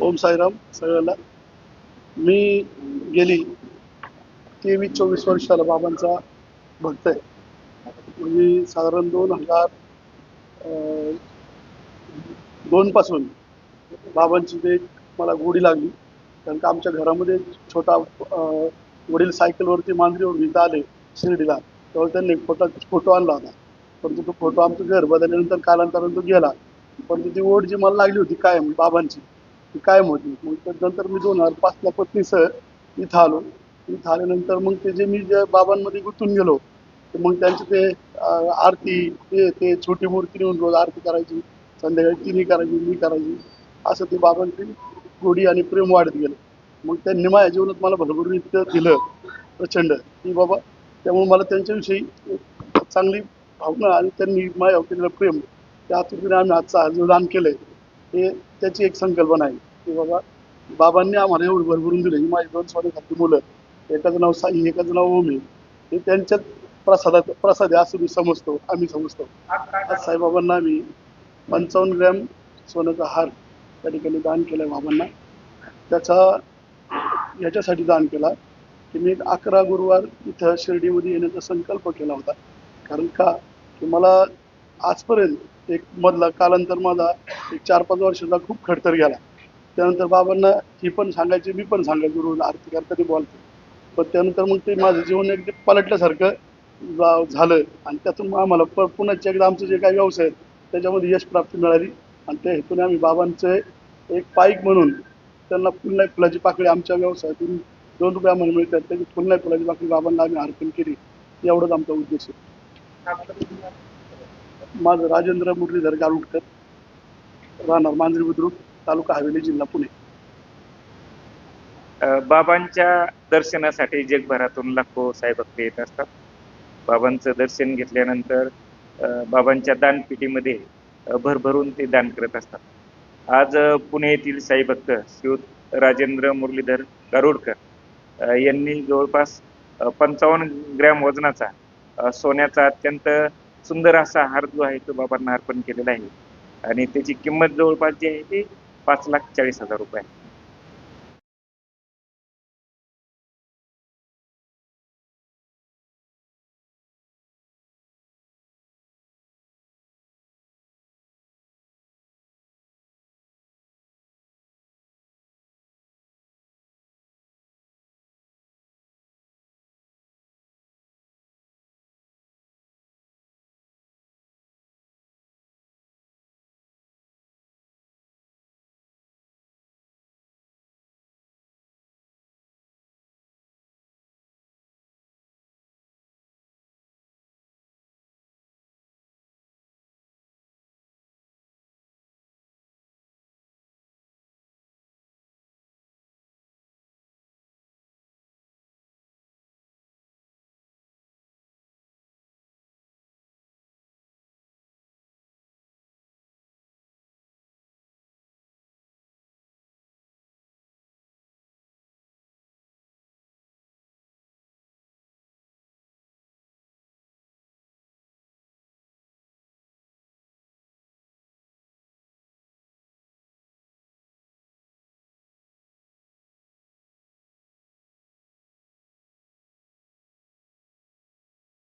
ओम साईराम सगळ्याला मी गेली. तेवीस चोवीस वर्षाला बाबांचा भक्त आहे. म्हणजे साधारण दोन हजार दोन पासून बाबांची ते मला गोडी लागली. कारण का आमच्या घरामध्ये छोटा वडील सायकलवरती मांजरीवरून इथं आले शिर्डीला. तेव्हा त्यांनी फोटो फोटो आणला होता. परंतु तो फोटो आमचं घर बदलल्यानंतर कालांतरानं तो गेला. परंतु ती ओढ जी मला लागली होती कायम बाबांची ती काय होती. मग त्यानंतर मी दोन हजार पाचला पत्नीसह इथं आलो. इथं आल्यानंतर मग ते जे मी ज्या बाबांमध्ये गुंतून गेलो तर मग त्यांचे ते आरती ते ते छोटी मूर्ती नेऊन रोज आरती करायची संध्याकाळी तिन्ही करायची मी करायची असं ते बाबांची गोडी आणि प्रेम वाढत गेलं. मग त्यांनी माझ्या जीवनात मला भरभरून इतकं दिलं प्रचंड. की बाबा त्यामुळे मला त्यांच्याविषयी चांगली भावना आणि त्यांनी माझ्यावर केलेलं प्रेम त्या आतुरतेने आम्ही आजचा जो दान केलंय हे त्याची एक संकल्पना आहे की बाबा बाबांनी आम्हाला एवढं भरभरून दिलं. ही माझी दोन स्वामीखाती मुलं एकाचं नाव साई एकाचं नाव ओमे. हे त्यांच्यात प्रसादात प्रसाद आहे असं मी समजतो आम्ही समजतो. आज साईबाबांना आम्ही पंचावन्न ग्रॅम सोन्याचा हार त्या ठिकाणी दान केलं बाबांना. त्याचा याच्यासाठी दान केला की मी एक अकरा गुरुवार इथं शिर्डीमध्ये येण्याचा संकल्प केला होता. कारण का? की मला आजपर्यंत एक मधला कालांतर माझा एक चार पाच वर्षाचा खूप खडतर गेला. त्यानंतर बाबांना ही पण सांगायची मी पण सांगायचो रोज आरती करता ते बोलतो पण त्यानंतर मग ते माझं जीवन एकदम पलटल्यासारखं जा- झालं. आणि त्यातून आम्हाला प पुन्हा एकदा आमचे जे काही व्यवसाय आहेत त्याच्यामध्ये यश प्राप्ती मिळाली. आणि त्या हेतूने आम्ही बाबांचे एक पाईक म्हणून त्यांना पुन्हा फुलाची पाकळी आमच्या व्यवसायातून दोन रुपया म्हणून मिळतात. त्याची पुन्हा फुलाची पाकळी बाबांना आम्ही अर्पण केली. एवढाच आमचा उद्देश आहे. माझं राजेंद्र मुरलीधर गारुडकर राहणार मांजरी बुद्रुक तालुका हवेली जिल्हा पुणे. बाबांच्या दर्शनासाठी जगभरातून लाखो साईभक्त येत असतात. बाबांचं दर्शन घेतल्यानंतर बाबांच्या दानपेटीमध्ये भरभरून ते दान करत असतात. आज पुणे येथील साईभक्त श्रीयुत राजेंद्र मुरलीधर गारुडकर यांनी जवळपास पंचावन्न ग्रॅम वजनाचा सोन्याचा अत्यंत सुंदर असा हार जो आहे तो बाबांना अर्पण केलेला आहे. आणि त्याची किंमत जवळपास जी आहे ती पाच लाख चाळीस हजार रुपये आहे.